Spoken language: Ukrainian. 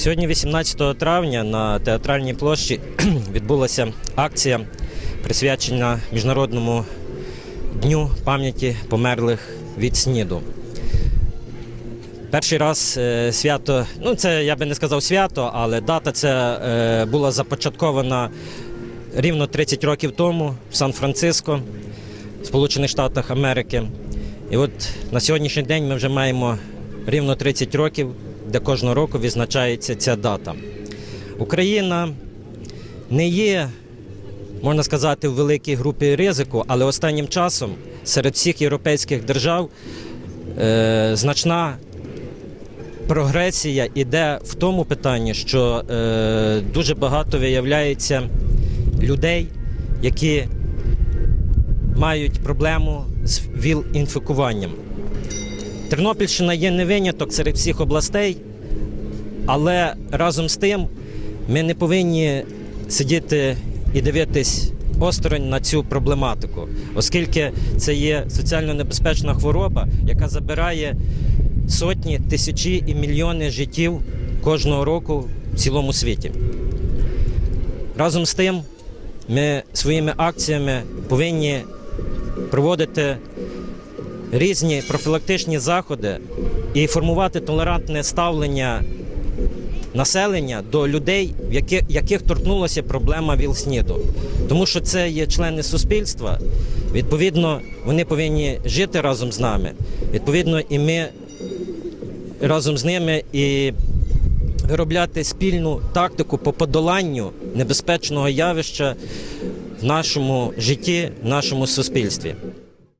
Сьогодні, 18 травня, на театральній площі відбулася акція, присвячена Міжнародному дню пам'яті померлих від СНІДу. Перший раз е, свято, ну це я би не сказав свято, але дата це була започаткована рівно 30 років тому в Сан-Франциско, Сполучених Штатах Америки. І от на сьогоднішній день ми вже маємо рівно 30 років, де кожного року відзначається ця дата. Україна не є, можна сказати, в великій групі ризику, але останнім часом серед всіх європейських держав е, значна прогресія іде в тому питанні, що е, дуже багато виявляється людей, які мають проблему з ВІЛ-інфікуванням. Тернопільщина є не виняток серед всіх областей, але разом з тим ми не повинні сидіти і дивитись осторонь на цю проблематику, оскільки це є соціально небезпечна хвороба, яка забирає сотні, тисячі і мільйони життів кожного року в цілому світі. Разом з тим, ми своїми акціями повинні проводити різні профілактичні заходи і формувати толерантне ставлення населення до людей, яких, яких торкнулася проблема ВІЛ-СНІДу. Тому що це є члени суспільства. Відповідно, вони повинні жити разом з нами. Відповідно, і ми разом з ними і виробляти спільну тактику по подоланню небезпечного явища в нашому житті, в нашому суспільстві.